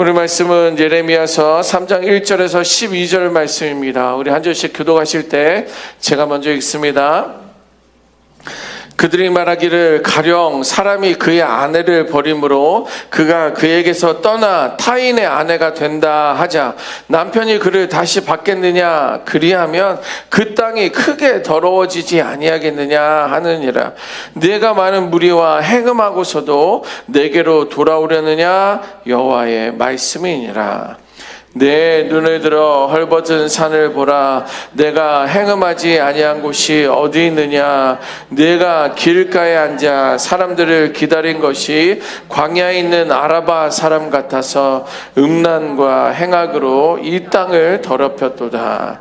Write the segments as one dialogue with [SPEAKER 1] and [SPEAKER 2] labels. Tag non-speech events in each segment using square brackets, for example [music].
[SPEAKER 1] 우리 말씀은 예레미야서 3장 1절에서 12절 말씀입니다. 우리 한 절씩 교도하실 때 제가 먼저 읽습니다. 그들이 말하기를 가령 사람이 그의 아내를 버림으로 그가 그에게서 떠나 타인의 아내가 된다 하자 남편이 그를 다시 받겠느냐 그리하면 그 땅이 크게 더러워지지 아니하겠느냐 하느니라. 내가 많은 무리와 행음하고서도 내게로 돌아오려느냐 여호와의 말씀이니라 내 눈을 들어 헐벗은 산을 보라. 내가 행음하지 아니한 곳이 어디 있느냐? 내가 길가에 앉아 사람들을 기다린 것이 광야에 있는 아라바 사람 같아서 음란과 행악으로 이 땅을 더럽혔도다.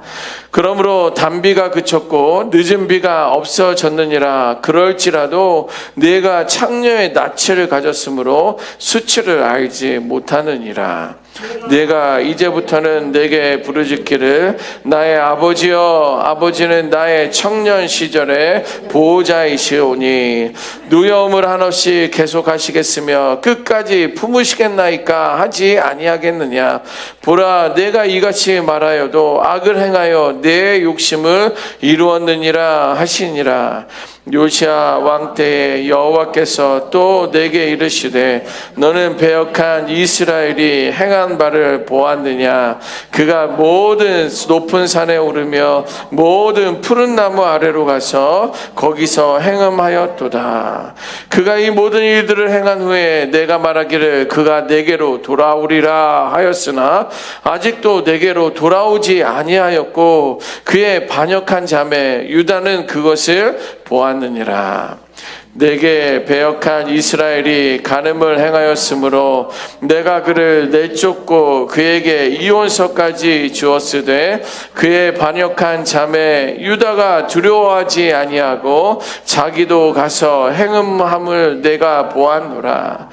[SPEAKER 1] 그러므로 단비가 그쳤고 늦은 비가 없어졌느니라. 그럴지라도 내가 창녀의 낯을 가졌으므로 수치를 알지 못하느니라 내가 이제부터는 내게 부르짖기를 나의 아버지여 아버지는 나의 청년 시절에 보호자이시오니 누여움을 한없이 계속하시겠으며 끝까지 품으시겠나이까 하지 아니하겠느냐? 보라 내가 이같이 말하여도 악을 행하여 내 욕심을 이루었느니라 하시니라 요시아 왕 때에 여호와께서 또 내게 이르시되 너는 배역한 이스라엘이 행한 바를 보았느냐? 그가 모든 높은 산에 오르며 모든 푸른 나무 아래로 가서 거기서 행음하였도다. 그가 이 모든 일들을 행한 후에 내가 말하기를 그가 내게로 돌아오리라 하였으나 아직도 내게로 돌아오지 아니하였고 그의 반역한 자매 유다는 그것을 보았느니라. 내게 배역한 이스라엘이 간음을 행하였으므로 내가 그를 내쫓고 그에게 이혼서까지 주었으되 그의 반역한 자매 유다가 두려워하지 아니하고 자기도 가서 행음함을 내가 보았노라.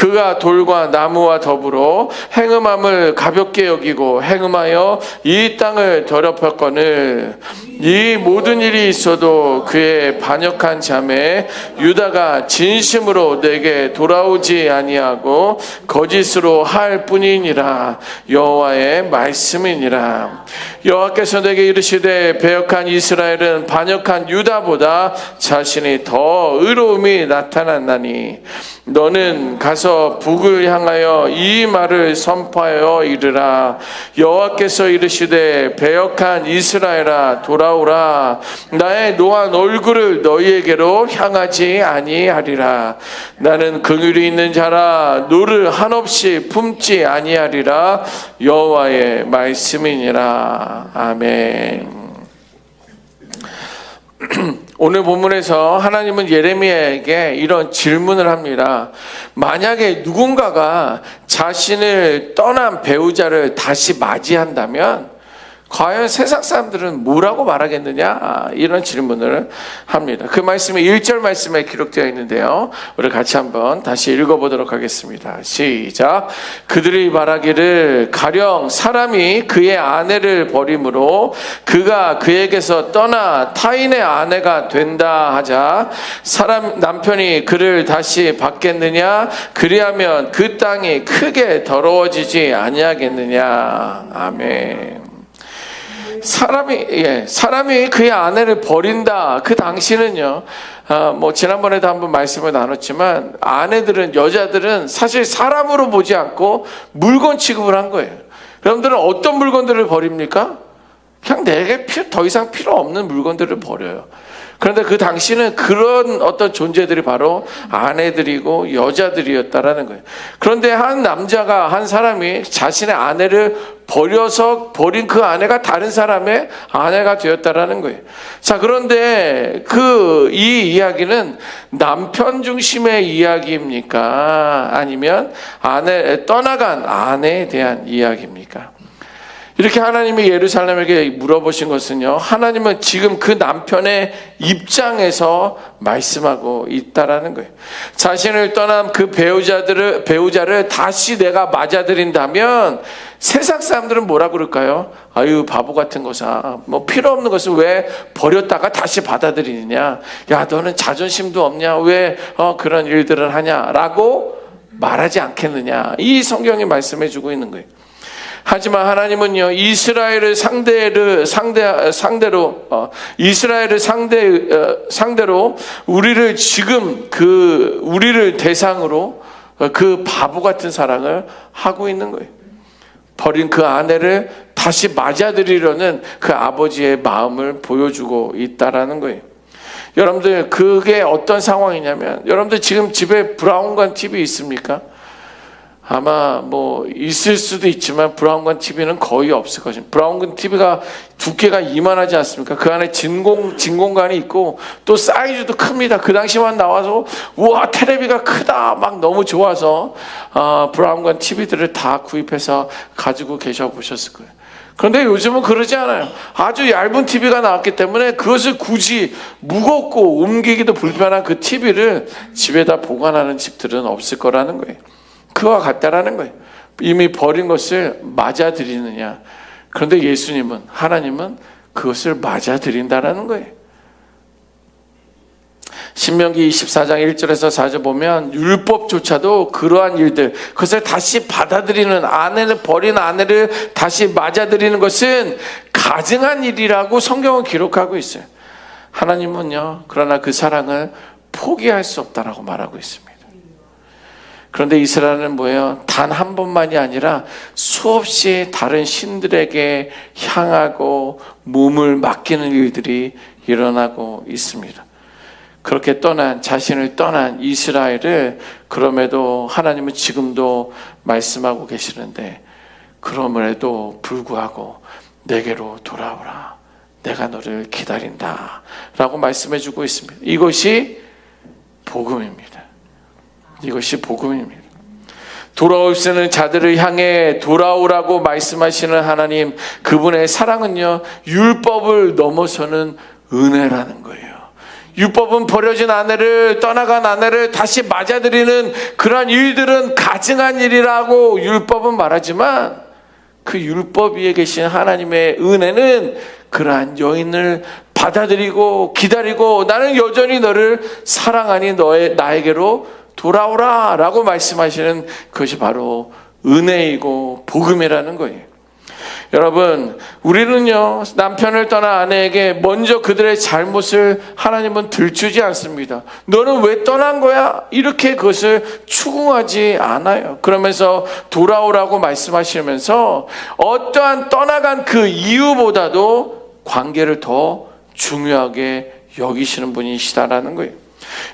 [SPEAKER 1] 그가 돌과 나무와 더불어 행음함을 가볍게 여기고 행음하여 이 땅을 더럽혔거늘 이 모든 일이 있어도 그의 반역한 자매 유다가 진심으로 내게 돌아오지 아니하고 거짓으로 할 뿐이니라. 여호와의 말씀이니라. 여호와께서 내게 이르시되 배역한 이스라엘은 반역한 유다보다 자신이 더 의로움이 나타났나니 너는 가서 북을 향하여 이 말을 선포하여 이르라. 여호와께서 이르시되 배역한 이스라엘아 돌아오라. 나의 노한 얼굴을 너희에게로 향하 지 아니하리라. 나는 긍휼이 있는 자라. 노를 한없이 품지 아니하리라. 여호와의 말씀이니라. 아멘. [clears throat] 오늘 본문에서 하나님은 예레미야에게 이런 질문을 합니다. 만약에 누군가가 자신을 떠난 배우자를 다시 맞이한다면 과연 세상 사람들은 뭐라고 말하겠느냐? 이런 질문을 합니다. 그 말씀이 1절 말씀에 기록되어 있는데요. 우리 같이 한번 다시 읽어보도록 하겠습니다. 시작. 그들이 말하기를 가령 사람이 그의 아내를 버림으로 그가 그에게서 떠나 타인의 아내가 된다 하자 사람 남편이 그를 다시 받겠느냐? 그리하면 그 땅이 크게 더러워지지 아니하겠느냐? 아멘. 사람이 예, 사람이 그의 아내를 버린다. 그 당시는요. 아, 뭐 지난번에도 한번 말씀을 나눴지만 아내들은 여자들은 사실 사람으로 보지 않고 물건 취급을 한 거예요. 여러분들은 어떤 물건들을 버립니까? 그냥 내게 피- 더 이상 필요 없는 물건들을 버려요. 그런데 그 당시는 그런 어떤 존재들이 바로 아내들이고 여자들이었다라는 거예요. 그런데 한 남자가 한 사람이 자신의 아내를 버려서 버린 그 아내가 다른 사람의 아내가 되었다라는 거예요. 자, 그런데 그 이 이야기는 남편 중심의 이야기입니까? 아니면 아내 떠나간 아내에 대한 이야기입니까? 이렇게 하나님이 예루살렘에게 물어보신 것은요, 하나님은 지금 그 남편의 입장에서 말씀하고 있다라는 거예요. 자신을 떠난 그 배우자들을, 배우자를 다시 내가 맞아들인다면 세상 사람들은 뭐라 그럴까요? 아유, 바보 같은 거사. 뭐 필요 없는 것을 왜 버렸다가 다시 받아들이느냐? 야, 너는 자존심도 없냐? 왜 어, 그런 일들을 하냐? 라고 말하지 않겠느냐. 이 성경이 말씀해 주고 있는 거예요. 하지만 하나님은요 이스라엘을 상대를 상대 상대로 어, 이스라엘을 상대 어, 상대로 우리를 지금 그 우리를 대상으로 어, 그 바보 같은 사랑을 하고 있는 거예요. 버린 그 아내를 다시 맞아들이려는 그 아버지의 마음을 보여주고 있다라는 거예요. 여러분들 그게 어떤 상황이냐면 여러분들 지금 집에 브라운관 TV 있습니까? 아마 뭐 있을 수도 있지만 브라운관 TV는 거의 없을 것입니다. 브라운관 TV가 두께가 이만하지 않습니까? 그 안에 진공 진공관이 있고 또 사이즈도 큽니다. 그 당시만 나와서 우와 테레비가 크다 막 너무 좋아서 아, 브라운관 TV들을 다 구입해서 가지고 계셔 보셨을 거예요. 그런데 요즘은 그러지 않아요. 아주 얇은 TV가 나왔기 때문에 그것을 굳이 무겁고 옮기기도 불편한 그 TV를 집에다 보관하는 집들은 없을 거라는 거예요. 그와 같다라는 거예요. 이미 버린 것을 맞아들이느냐. 그런데 예수님은, 하나님은 그것을 맞아들인다라는 거예요. 신명기 24장 1절에서 4절 보면 율법조차도 그러한 일들 그것을 다시 받아들이는 아내를 버린 아내를 다시 맞아들이는 것은 가증한 일이라고 성경은 기록하고 있어요. 하나님은요 그러나 그 사랑을 포기할 수 없다라고 말하고 있습니다. 그런데 이스라엘은 뭐예요? 단 한 번만이 아니라 수없이 다른 신들에게 향하고 몸을 맡기는 일들이 일어나고 있습니다. 그렇게 떠난 자신을 떠난 이스라엘을 그럼에도 하나님은 지금도 말씀하고 계시는데 그럼에도 불구하고 내게로 돌아오라. 내가 너를 기다린다. 라고 말씀해 주고 있습니다. 이것이 복음입니다. 이것이 복음입니다. 돌아올 수 있는 자들을 향해 돌아오라고 말씀하시는 하나님, 그분의 사랑은요, 율법을 넘어서는 은혜라는 거예요. 율법은 버려진 아내를 떠나간 아내를 다시 맞아들이는 그러한 일들은 가증한 일이라고 율법은 말하지만 그 율법 위에 계신 하나님의 은혜는 그러한 여인을 받아들이고 기다리고 나는 여전히 너를 사랑하니 너의 나에게로 돌아오라 라고 말씀하시는 그것이 바로 은혜이고 복음이라는 거예요. 여러분, 우리는요, 남편을 떠난 아내에게 먼저 그들의 잘못을 하나님은 들추지 않습니다. 너는 왜 떠난 거야? 이렇게 그것을 추궁하지 않아요. 그러면서 돌아오라고 말씀하시면서 어떠한 떠나간 그 이유보다도 관계를 더 중요하게 여기시는 분이시다라는 거예요.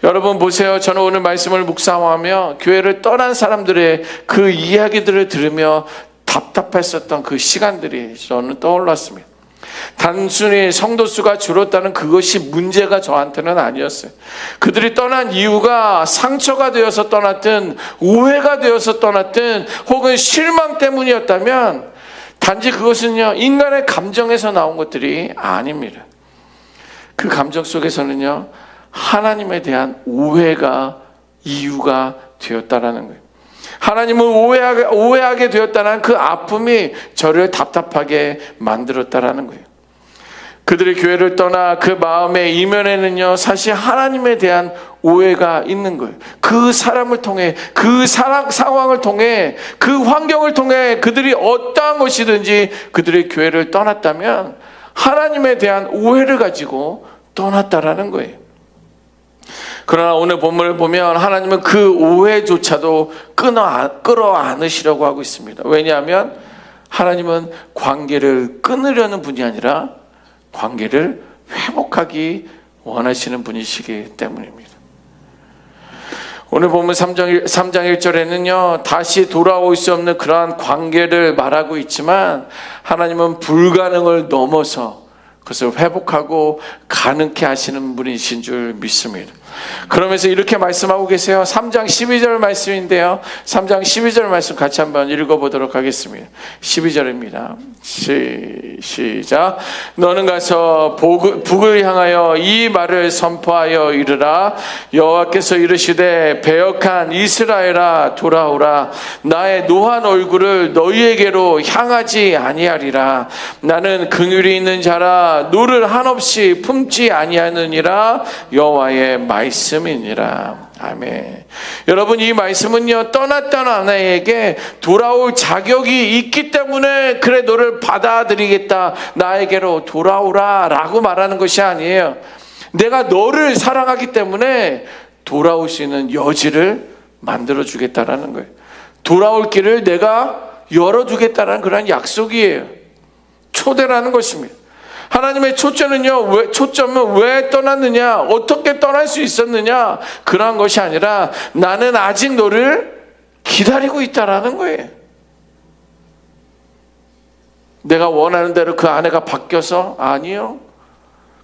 [SPEAKER 1] 여러분 보세요. 저는 오늘 말씀을 묵상하며 교회를 떠난 사람들의 그 이야기들을 들으며 답답했었던 그 시간들이 저는 떠올랐습니다. 단순히 성도 수가 줄었다는 그것이 문제가 저한테는 아니었어요. 그들이 떠난 이유가 상처가 되어서 떠났든 오해가 되어서 떠났든 혹은 실망 때문이었다면 단지 그것은요 인간의 감정에서 나온 것들이 아닙니다. 그 감정 속에서는요 하나님에 대한 오해가 이유가 되었다라는 거예요. 하나님을 오해하게, 오해하게 되었다는 그 아픔이 저를 답답하게 만들었다라는 거예요. 그들의 교회를 떠나 그 마음의 이면에는요, 사실 하나님에 대한 오해가 있는 거예요. 그 사람을 통해, 그 사랑, 상황을 통해, 그 환경을 통해 그들이 어떠한 것이든지 그들의 교회를 떠났다면 하나님에 대한 오해를 가지고 떠났다라는 거예요. 그러나 오늘 본문을 보면 하나님은 그 오해조차도 끊어, 끌어 안으시려고 하고 있습니다. 왜냐하면 하나님은 관계를 끊으려는 분이 아니라 관계를 회복하기 원하시는 분이시기 때문입니다. 오늘 보면 3장, 3장 1절에는요, 다시 돌아올 수 없는 그러한 관계를 말하고 있지만, 하나님은 불가능을 넘어서 그것을 회복하고 가능케 하시는 분이신 줄 믿습니다. 그러면서 이렇게 말씀하고 계세요. 3장 12절 말씀인데요. 3장 12절 말씀 같이 한번 읽어보도록 하겠습니다. 12절입니다. 시, 시작. 너는 가서 북을, 북을 향하여 이 말을 선포하여 이르라. 여호와께서 이르시되 배역한 이스라엘아 돌아오라. 나의 노한 얼굴을 너희에게로 향하지 아니하리라. 나는 긍휼이 있는 자라 노를 한없이 품지 아니하느니라 여호와의 말 씀이니라. 아멘. 여러분 이 말씀은요 떠났던 아내에게 돌아올 자격이 있기 때문에 그래 너를 받아들이겠다 나에게로 돌아오라라고 말하는 것이 아니에요. 내가 너를 사랑하기 때문에 돌아올 수 있는 여지를 만들어 주겠다라는 거예요. 돌아올 길을 내가 열어 주겠다라는 그런 약속이에요. 초대라는 것입니다. 하나님의 초점은요, 왜, 초점은 왜 떠났느냐, 어떻게 떠날 수 있었느냐, 그러한 것이 아니라 나는 아직 너를 기다리고 있다라는 거예요. 내가 원하는 대로 그 아내가 바뀌어서 아니요.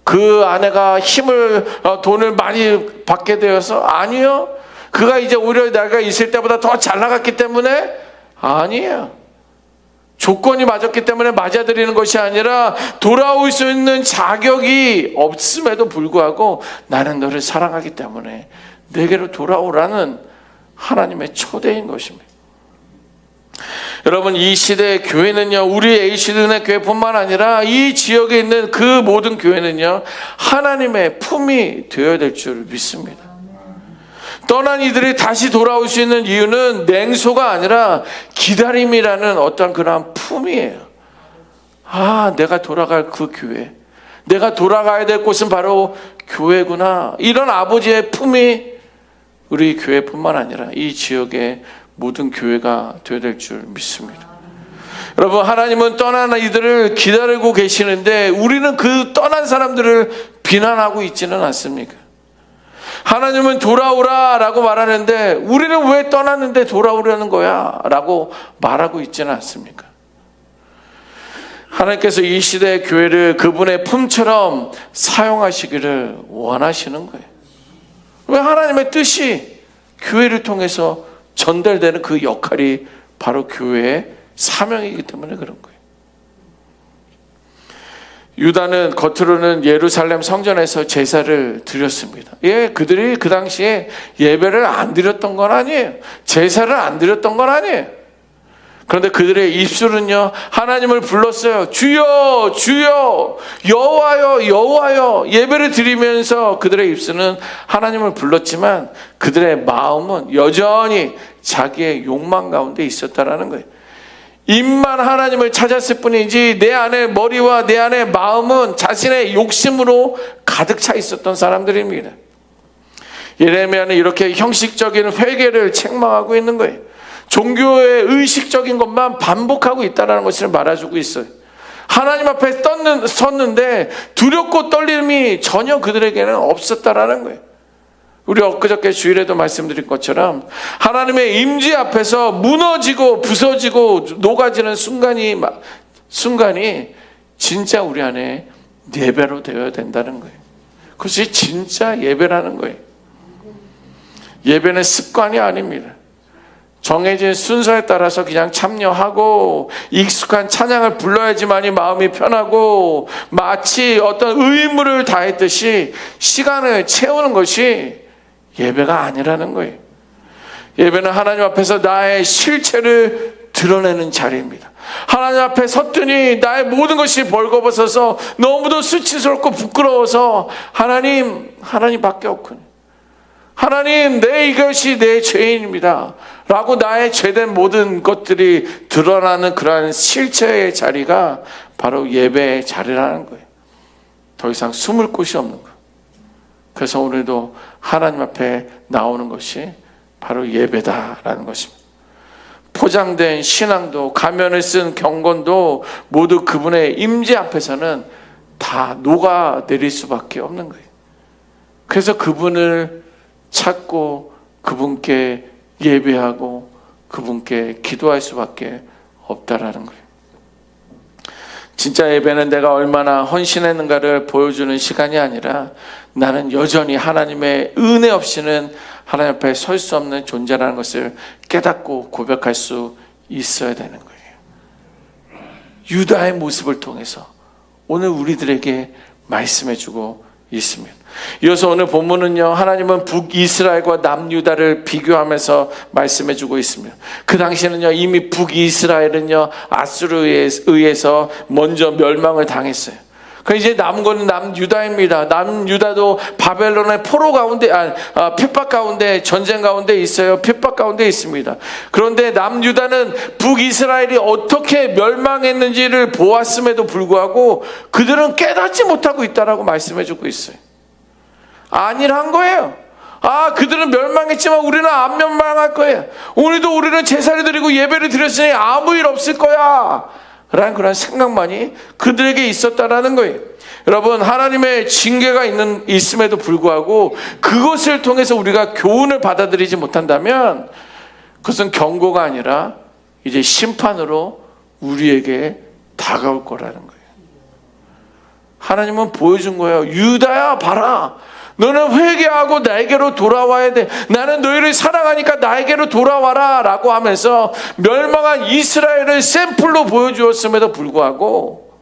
[SPEAKER 1] 그 아내가 힘을 어, 돈을 많이 받게 되어서 아니요. 그가 이제 오히려 내가 있을 때보다 더 잘 나갔기 때문에 아니에요. 조건이 맞았기 때문에 맞아들이는 것이 아니라 돌아올 수 있는 자격이 없음에도 불구하고 나는 너를 사랑하기 때문에 내게로 돌아오라는 하나님의 초대인 것입니다. 여러분 이 시대의 교회는요 우리 에이시드네 교회뿐만 아니라 이 지역에 있는 그 모든 교회는요 하나님의 품이 되어야 될 줄 믿습니다. 떠난 이들이 다시 돌아올 수 있는 이유는 냉소가 아니라 기다림이라는 어떤 그런 품이에요. 아, 내가 돌아갈 그 교회. 내가 돌아가야 될 곳은 바로 교회구나. 이런 아버지의 품이 우리 교회뿐만 아니라 이 지역의 모든 교회가 되어야 될줄 믿습니다. 여러분, 하나님은 떠난 이들을 기다리고 계시는데 우리는 그 떠난 사람들을 비난하고 있지는 않습니까? 하나님은 돌아오라 라고 말하는데 우리는 왜 떠났는데 돌아오려는 거야? 라고 말하고 있지는 않습니까? 하나님께서 이 시대의 교회를 그분의 품처럼 사용하시기를 원하시는 거예요. 왜 하나님의 뜻이 교회를 통해서 전달되는 그 역할이 바로 교회의 사명이기 때문에 그런 거예요. 유다는 겉으로는 예루살렘 성전에서 제사를 드렸습니다. 예, 그들이 그 당시에 예배를 안 드렸던 건 아니에요. 제사를 안 드렸던 건 아니에요. 그런데 그들의 입술은요 하나님을 불렀어요. 주여, 주여, 여호와여, 여호와여 예배를 드리면서 그들의 입술은 하나님을 불렀지만 그들의 마음은 여전히 자기의 욕망 가운데 있었다라는 거예요. 입만 하나님을 찾았을 뿐이지 내 안에 머리와 내 안에 마음은 자신의 욕심으로 가득 차 있었던 사람들입니다. 예레미야는 이렇게 형식적인 회개를 책망하고 있는 거예요. 종교의 의식적인 것만 반복하고 있다는 것을 말해주고 있어요. 하나님 앞에 떴는, 섰는데 두렵고 떨림이 전혀 그들에게는 없었다라는 거예요. 우리 엊그저께 주일에도 말씀드린 것처럼 하나님의 임지 앞에서 무너지고 부서지고 녹아지는 순간이 순간이 진짜 우리 안에 예배로 되어야 된다는 거예요. 그것이 진짜 예배라는 거예요. 예배는 습관이 아닙니다. 정해진 순서에 따라서 그냥 참여하고 익숙한 찬양을 불러야지만이 마음이 편하고 마치 어떤 의무를 다했듯이 시간을 채우는 것이 예배가 아니라는 거예요. 예배는 하나님 앞에서 나의 실체를 드러내는 자리입니다. 하나님 앞에 섰더니 나의 모든 것이 벌거벗어서 너무도 수치스럽고 부끄러워서 하나님, 하나님밖에 없군. 하나님, 내 이것이 내 죄인입니다. 라고 나의 죄된 모든 것들이 드러나는 그러한 실체의 자리가 바로 예배의 자리라는 거예요. 더 이상 숨을 곳이 없는 거예요. 그래서 오늘도 하나님 앞에 나오는 것이 바로 예배다라는 것입니다. 포장된 신앙도 가면을 쓴 경건도 모두 그분의 임재 앞에서는 다 녹아 내릴 수밖에 없는 거예요. 그래서 그분을 찾고 그분께 예배하고 그분께 기도할 수밖에 없다라는 거예요. 진짜 예배는 내가 얼마나 헌신했는가를 보여주는 시간이 아니라 나는 여전히 하나님의 은혜 없이는 하나님 앞에 설 수 없는 존재라는 것을 깨닫고 고백할 수 있어야 되는 거예요. 유다의 모습을 통해서 오늘 우리들에게 말씀해 주고 있습니다. 이어서 오늘 본문은요, 하나님은 북이스라엘과 남유다를 비교하면서 말씀해 주고 있습니다. 그 당시에는요, 이미 북이스라엘은요, 아수르에 의해서 먼저 멸망을 당했어요. 그 이제 남은 거는 남 유다입니다. 남 유다도 바벨론의 포로 가운데, 아, 아, 핍박 가운데, 전쟁 가운데 있어요. 핍박 가운데 있습니다. 그런데 남 유다는 북이스라엘이 어떻게 멸망했는지를 보았음에도 불구하고 그들은 깨닫지 못하고 있다라고 말씀해 주고 있어요. 아니란 거예요. 아, 그들은 멸망했지만 우리는 안 멸망할 거예요. 오늘도 우리는 제사를 드리고 예배를 드렸으니 아무 일 없을 거야. 라는 그런 생각만이 그들에게 있었다라는 거예요. 여러분, 하나님의 징계가 있는, 있음에도 불구하고 그것을 통해서 우리가 교훈을 받아들이지 못한다면 그것은 경고가 아니라 이제 심판으로 우리에게 다가올 거라는 거예요. 하나님은 보여준 거예요. 유다야, 봐라. 너는 회개하고 나에게로 돌아와야 돼. 나는 너희를 사랑하니까 나에게로 돌아와라. 라고 하면서 멸망한 이스라엘을 샘플로 보여주었음에도 불구하고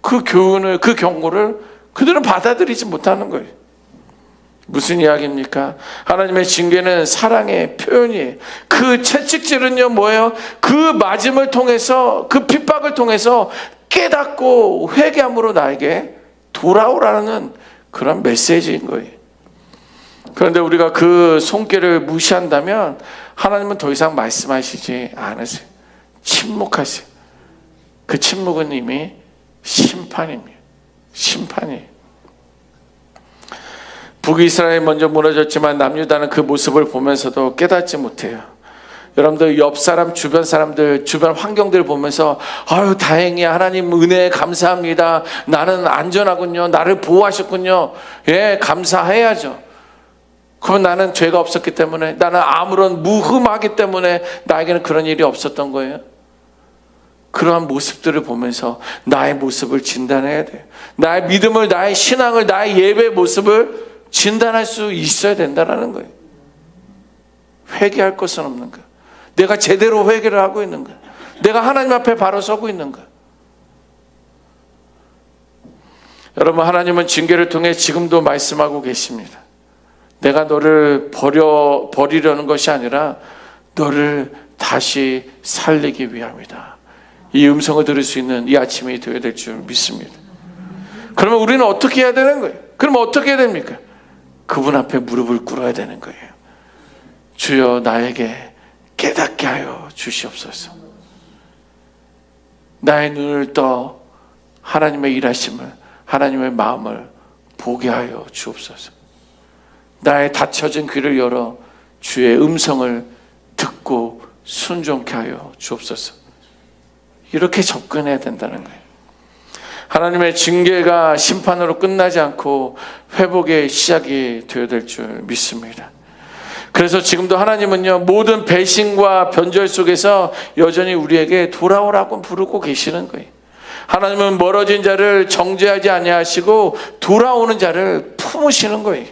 [SPEAKER 1] 그 교훈을, 그 경고를 그들은 받아들이지 못하는 거예요. 무슨 이야기입니까? 하나님의 징계는 사랑의 표현이에요. 그 채찍질은요, 뭐예요? 그 맞음을 통해서, 그 핍박을 통해서 깨닫고 회개함으로 나에게 돌아오라는 그런 메시지인 거예요. 그런데 우리가 그 손길을 무시한다면 하나님은 더 이상 말씀하시지 않으세요. 침묵하세요. 그 침묵은 이미 심판입니다. 심판이에요. 북이스라엘이 먼저 무너졌지만 남유다는 그 모습을 보면서도 깨닫지 못해요. 여러분들 옆 사람, 주변 사람들, 주변 환경들 보면서 아유 다행이야 하나님 은혜 감사합니다. 나는 안전하군요. 나를 보호하셨군요. 예 감사해야죠. 그럼 나는 죄가 없었기 때문에 나는 아무런 무흠하기 때문에 나에게는 그런 일이 없었던 거예요. 그러한 모습들을 보면서 나의 모습을 진단해야 돼요. 나의 믿음을, 나의 신앙을, 나의 예배 모습을 진단할 수 있어야 된다는 거예요. 회개할 것은 없는 거예요. 내가 제대로 회개를 하고 있는 거예요. 내가 하나님 앞에 바로 서고 있는 거예요. 여러분, 하나님은 징계를 통해 지금도 말씀하고 계십니다. 내가 너를 버려, 버리려는 것이 아니라 너를 다시 살리기 위함이다. 이 음성을 들을 수 있는 이 아침이 되어야 될 줄 믿습니다. 그러면 우리는 어떻게 해야 되는 거예요? 그럼 어떻게 해야 됩니까? 그분 앞에 무릎을 꿇어야 되는 거예요. 주여 나에게 깨닫게 하여 주시옵소서. 나의 눈을 떠 하나님의 일하심을 하나님의 마음을 보게 하여 주옵소서. 나의 닫혀진 귀를 열어 주의 음성을 듣고 순종케 하여 주옵소서. 이렇게 접근해야 된다는 거예요. 하나님의 징계가 심판으로 끝나지 않고 회복의 시작이 되어야 될 줄 믿습니다. 그래서 지금도 하나님은요, 모든 배신과 변절 속에서 여전히 우리에게 돌아오라고 부르고 계시는 거예요. 하나님은 멀어진 자를 정죄하지 아니하시고 돌아오는 자를 품으시는 거예요.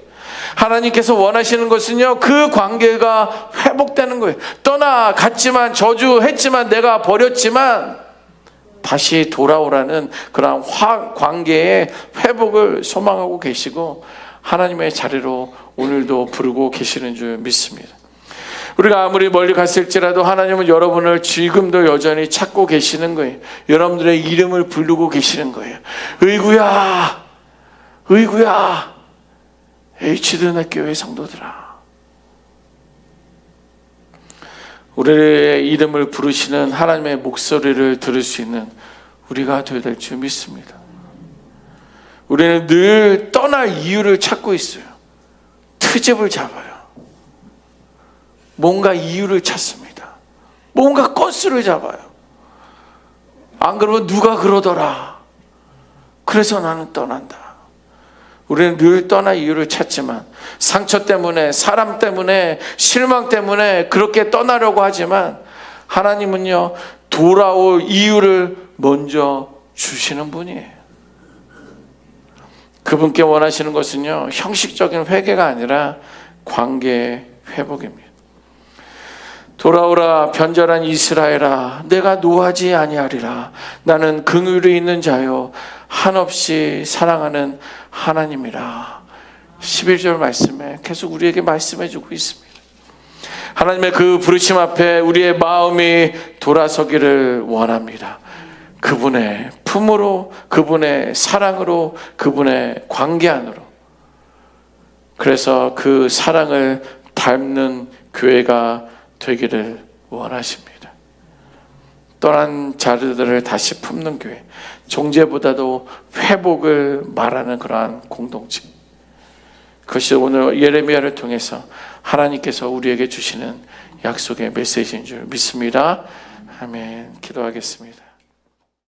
[SPEAKER 1] 하나님께서 원하시는 것은요, 그 관계가 회복되는 거예요. 떠나갔지만, 저주했지만, 내가 버렸지만, 다시 돌아오라는 화, 관계의 회복을 소망하고 계시고, 하나님의 자리로 오늘도 부르고 계시는 줄 믿습니다. 우리가 아무리 멀리 갔을지라도 하나님은 여러분을 지금도 여전히 찾고 계시는 거예요. 여러분들의 이름을 부르고 계시는 거예요. 의구야, 의구야, H드넷 교회 성도들아. 우리의 이름을 부르시는 하나님의 목소리를 들을 수 있는 우리가 되어야 될 줄 믿습니다. 우리는 늘 떠날 이유를 찾고 있어요. 트집을 잡아요. 뭔가 이유를 찾습니다. 뭔가 건수를 잡아요. 안 그러면 누가 그러더라. 그래서 나는 떠난다. 우리는 늘 떠나 이유를 찾지만 상처 때문에 사람 때문에 실망 때문에 그렇게 떠나려고 하지만 하나님은요 돌아올 이유를 먼저 주시는 분이에요. 그분께 원하시는 것은요 형식적인 회개가 아니라 관계 회복입니다. 돌아오라 변절한 이스라엘아 내가 노하지 아니하리라 나는 긍휼이 있는 자요 한없이 사랑하는 하나님이라 11절 말씀에 계속 우리에게 말씀해 주고 있습니다. 하나님의 그 부르심 앞에 우리의 마음이 돌아서기를 원합니다. 그분의 품으로 그분의 사랑으로 그분의 관계 안으로 그래서 그 사랑을 닮는 교회가 되기를 원하십니다. 떠난 자들을 다시 품는 교회, 종제보다도 회복을 말하는 그러한 공동체. 그것이 오늘 예레미야를 통해서 하나님께서 우리에게 주시는 약속의 메시지인 줄 믿습니다. 아멘. 기도하겠습니다.